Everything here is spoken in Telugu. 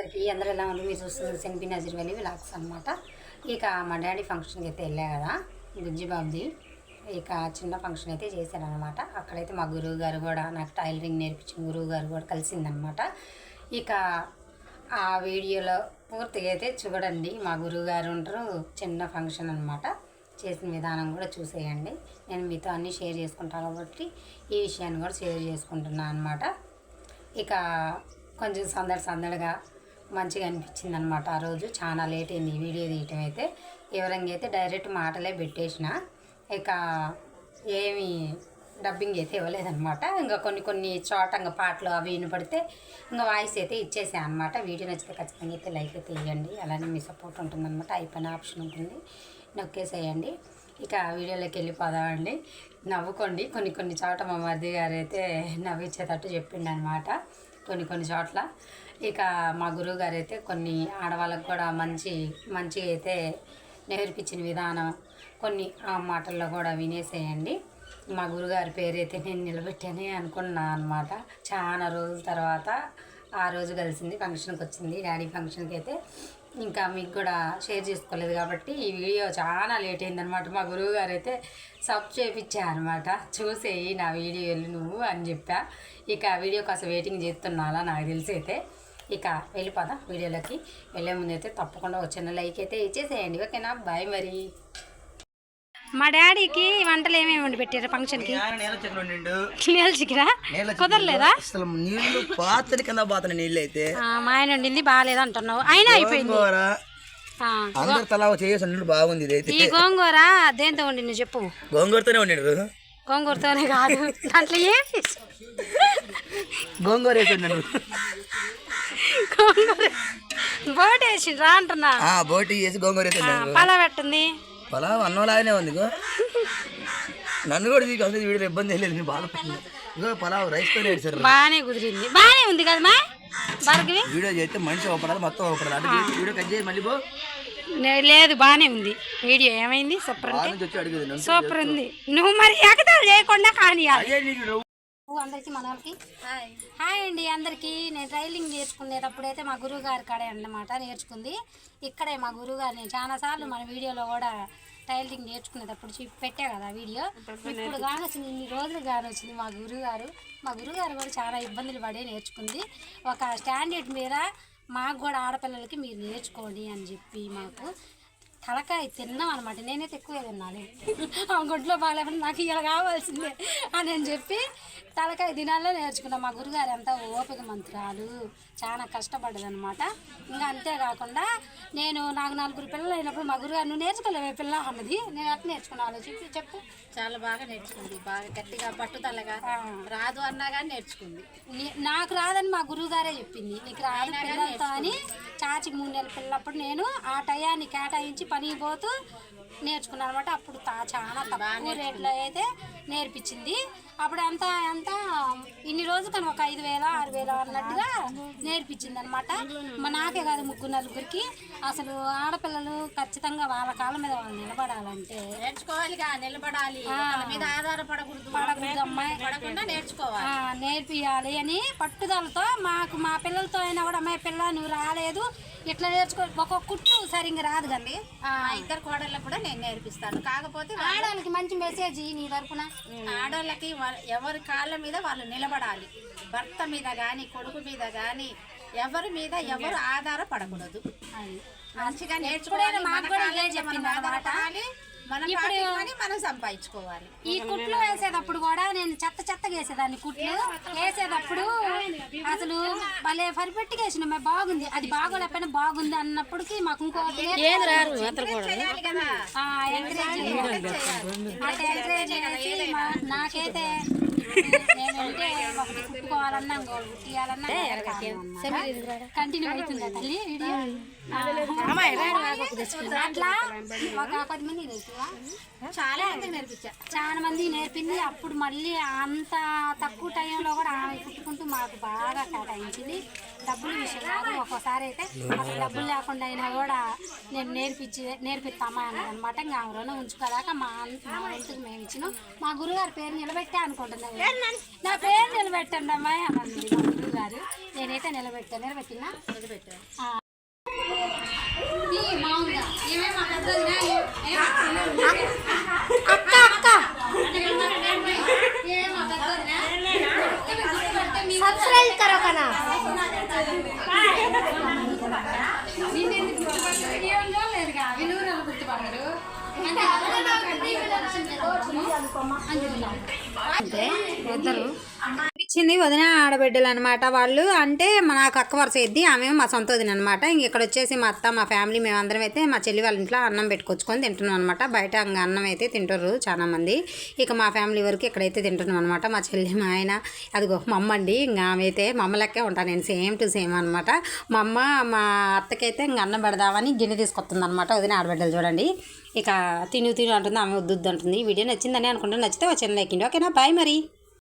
అందరికీ అందరూ ఎలా ఉన్నారు మీరు చూస్తుంది సెన్పి నజీర్ వెళ్ళి విలాక్స్ అనమాట ఇక మా డాడీ ఫంక్షన్కి అయితే వెళ్ళా కదా బుజ్జి బాబుది ఇక చిన్న ఫంక్షన్ అయితే చేశారనమాట అక్కడైతే మా గురువు గారు కూడా నాకు టైలరింగ్ నేర్పించిన గురువు గారు కూడా కలిసిందనమాట ఇక ఆ వీడియోలో పూర్తిగా అయితే చూడండి. మా గురువు గారు ఉంటారు చిన్న ఫంక్షన్ అనమాట చేసిన విధానం కూడా చూసేయండి. నేను మీతో అన్నీ షేర్ చేసుకుంటాను కాబట్టి ఈ విషయాన్ని కూడా షేర్ చేసుకుంటున్నాను అనమాట ఇక కొంచెం సందడి సందడిగా మంచిగా అనిపించింది అనమాట ఆ రోజు. చాలా లేట్ అయింది వీడియో తీయటం అయితే. వివరంగా అయితే డైరెక్ట్ మాటలే పెట్టేసిన. ఇక ఏమి డబ్బింగ్ అయితే ఇవ్వలేదన్నమాట. ఇంకా కొన్ని కొన్ని చోట ఇంకా పాటలు అవి వినపడితే ఇంకా వాయిస్ అయితే ఇచ్చేసాను అనమాట వీడియో నచ్చితే ఖచ్చితంగా అయితే లైక్ అయితే ఇవ్వండి అలానే మీ సపోర్ట్ ఉంటుందన్నమాట. అయిపోయిన ఆప్షన్ ఉంటుంది. నొక్కేసేయండి. ఇక వీడియోలోకి వెళ్ళిపోదామండి. నవ్వుకోండి. కొన్ని కొన్ని చోట మా మరిది గారు అయితే నవ్వించేటట్టు చెప్పిండనమాట కొన్ని కొన్ని చోట్ల. ఇక మా గురువు గారు అయితే కొన్ని ఆడవాళ్ళకు కూడా మంచి మంచిగా అయితే నేర్పించిన విధానం కొన్ని ఆ మాటల్లో కూడా వినేసేయండి. మా గురుగారి పేరైతే నేను నిలబెట్టానే అనుకున్నా అనమాట చాలా రోజుల తర్వాత ఆ రోజు కలిసింది ఫంక్షన్కి వచ్చింది. డాడీ ఫంక్షన్కి అయితే ఇంకా మీకు కూడా షేర్ చేసుకోలేదు కాబట్టి ఈ వీడియో చాలా లేట్ అయిందనమాట మా గురువు గారు అయితే సబ్ చేయించారనమాట చూసేయి నా వీడియోలు నువ్వు అని చెప్పా. ఇక వీడియో కోసం వెయిటింగ్ చేస్తున్నాలా నాకు తెలిసి అయితే ఇక వెళ్ళిపోదా వీడియోలోకి. వెళ్ళే ముందు అయితే తప్పకుండా వచ్చిన లైక్ అయితే ఇచ్చేసేయండి. ఓకేనా? బాయ్ మరి. మా డాడీకి వంటలు ఏమేమి వండి పెట్టారు చెట్లు నిండు నీళ్ళ చికెరా నేల కుదరలేదా? అసలు నీళ్ళు పాతని కింద పాతని నీళ్ళు అయితే ఆ, మా ఆయన వండింది బాగాలేదు అంటున్నావు. అయినా అయిపోయింది. అందరు తలా నీళ్ళు బాగుంది ఇది అయితే. ఈ గోంగూర దేంతో వండింది చెప్పు? గోంగూరతోనే ఉండినారు గోంగూరతోనే కాదు. దాంట్లో ఏమి గోంగూర వేసి ఉండినారు గోంగూర. బోట్ వేసి రా అంటున్నా బోటి వేసి గోంగూర వేసి ఉండినారు పలా పెట్టింది పొలం అన్నంలాగానే ఉంది ఇగో. నన్ను కూడా మీకు అసలు వీడియో ఇబ్బంది లేదు నేను బాధపడుతుంది ఇగో పొలావ్ రైస్ తోనే వేసారు బాగానే కుదిరింది. బాగానే ఉంది కదా మా భార్గవి వీడియో చేస్తే మనిషి ఒకపడాలి మొత్తం ఒకపడాలి అంటే వీడియో కట్ చేసి మళ్ళీ పో. లేదు బాగానే ఉంది. వీడియో ఏమైంది? సూపర్. సూపర్ ఉంది. నువ్వు మరి ఎగతాలు చేయకుండా కానీ అందరికీ మన వాళ్ళకి హాయ్ అండి అందరికీ. నేను ట్రైలింగ్ నేర్చుకునేటప్పుడైతే మా గురువు గారి కాడే అన్నమాట నేర్చుకుంది. ఇక్కడే మా గురువు గారు నేను చాలాసార్లు మన వీడియోలో కూడా టైలరింగ్ నేర్చుకునేటప్పుడు చూపి పెట్టా కదా వీడియో. ఇప్పుడు కానీ వచ్చింది ఇన్ని రోజులు కానీ వచ్చింది మా గురువు గారు మా గురువు గారు కూడా చాలా ఇబ్బందులు పడే నేర్చుకుంది. ఒక స్టాండర్డ్ మీద మాకు కూడా ఆడపిల్లలకి మీరు నేర్చుకోండి అని చెప్పి మాకు తలకాయ తిన్నాం అనమాట నేనైతే ఎక్కువే తిన్నాను. ఆ గుడ్లో బాగాలేమని నాకు ఇలా కావాల్సిందే అని నేను చెప్పి తలకాయ దినాల్లో నేర్చుకున్నా. మా గురుగారు ఎంత ఓపిక మంత్రాలు చాలా కష్టపడ్డది అనమాట ఇంకా అంతేకాకుండా నేను నాకు నలుగురు పిల్లలు అయినప్పుడు మా గురుగారు నువ్వు నేర్చుకోలేవే పిల్ల? అన్నది. నేను అట్లా నేర్చుకున్నాను. చెప్పి. చెప్పు. చాలా బాగా నేర్చుకుంది. బాగా గట్టిగా పట్టుదలగా రాదు అన్నా కానీ నేర్చుకుంది. నాకు రాదని మా గురువు గారే చెప్పింది. నీకు రాదు పిల్లలతో అని చాచికి మూడు నెలల పిల్లప్పుడు నేను ఆ టయాన్ని కేటాయించి పనికి పోతూ నేర్చుకున్నాను అనమాట అప్పుడు చాలా తక్కువ రేట్లో అయితే నేర్పించింది. అప్పుడు అంత అంత ఇన్ని రోజులు కానీ ఒక ఐదు వేల ఆరు వేల అన్నట్టుగా నేర్పించింది అనమాట మా నాకే కాదు ముగ్గురు నలుగురికి. అసలు ఆడపిల్లలు ఖచ్చితంగా వాళ్ళ కాళ్ళ మీద వాళ్ళు నిలబడాలంటే నేర్చుకోవాలిగా నిలబడాలి. మీద ఆధారపడకూడదు. పడకూడదు అమ్మాయి. పడకుండా నేర్చుకోవాలి. నేర్పియాలి అని పట్టుదలతో మాకు మా పిల్లలతో అయినా కూడా అమ్మాయి పిల్ల నువ్వు రాలేదు. ఇట్లా నేర్చుకో ఒక్కొక్క కుట్టు సరిగ్గా రాదు కండి ఇద్దరు కోడళ్ళకు కూడా నేను నేర్పిస్తాను. కాకపోతే ఆడవాళ్ళకి మంచి మెసేజ్ నీ తరపున. ఆడోళ్ళకి వా- ఎవరి కాళ్ళ మీద వాళ్ళు నిలబడాలి. భర్త మీద కానీ కొడుకు మీద కానీ ఎవరి మీద ఎవరు ఆధారపడకూడదు. మంచిగా నేర్చుకోవాలి మన సంపాదించుకోవాలి. ఈ కుట్లు వేసేటప్పుడు కూడా నేను చెత్త చెత్తగా వేసేదాన్ని కుట్లు. వేసేటప్పుడు అసలు భలే పరిపెట్టిగా వేసిన. బాగుంది. అది బాగోలేకపోయినా బాగుంది అన్నప్పటికీ మాకు ఇంకో ఎంకరేజ్ నాకైతే కంటిన్యూ తల్లి వీడియో అట్లా ఒక పది మంది చాలా నేర్పించా చాలా మంది నేర్పింది అప్పుడు మళ్ళీ అంత తక్కువ టైంలో కూడా ఆమె కుట్టుకుంటూ మాకు బాగా కేటాయించింది డబ్బులు విషయం కాదు ఒక్కోసారి అయితే అసలు డబ్బులు లేకుండా అయినా కూడా నేను నేర్పించి నేర్పిస్తామా అన్నది అనమాట ఇంకా ఆమె రుణం ఉంచుకోదాకా మా మా ఇంటికి మేము ఇచ్చినాం మా గురుగారి పేరు నిలబెట్టే అనుకుంటున్నాను. నా పేరు నిలబెట్టండి అమ్మాయి. గారు. నేనైతే నిలబెట్టాను. నిలబెట్టినా నిలబెట్టాను గుర్తుపడ్డారు అంటే ఇద్దరు. ఇచ్చింది వదిన ఆడబిడ్డలు అనమాట వాళ్ళు అంటే మా నాకు అక్క వరుస ఇద్ది ఆమె మా సొంత వదిన అనమాట ఇంక ఇక్కడ వచ్చేసి మా అత్త మా ఫ్యామిలీ మేమందరం అయితే మా చెల్లి వాళ్ళ ఇంట్లో అన్నం పెట్టుకొచ్చుకొని తింటున్నాం అనమాట బయట ఇంకా అన్నం అయితే తింటారు చాలామంది. ఇక మా ఫ్యామిలీ వరకు ఇక్కడైతే తింటున్నాం అనమాట మా చెల్లి మా ఆయన అదిగో మా అమ్మ అండి ఇంకా ఆమె అయితే మా అమ్మ లెక్కే ఉంటాను నేను సేమ్ టు సేమ్ అనమాట. మా అమ్మ మా అత్తకైతే ఇంక అన్నం పెడదామని గిన్నె తీసుకొస్తుంది అనమాట వదిన ఆడబిడ్డలు చూడండి. ఇక తిను తిను అంటుంది ఆమె వద్దు అంటుంది. వీడియో నచ్చిందని అనుకుంటే నచ్చితే వచ్చిన లైక్ ఓకేనా? బాయ్ మరి.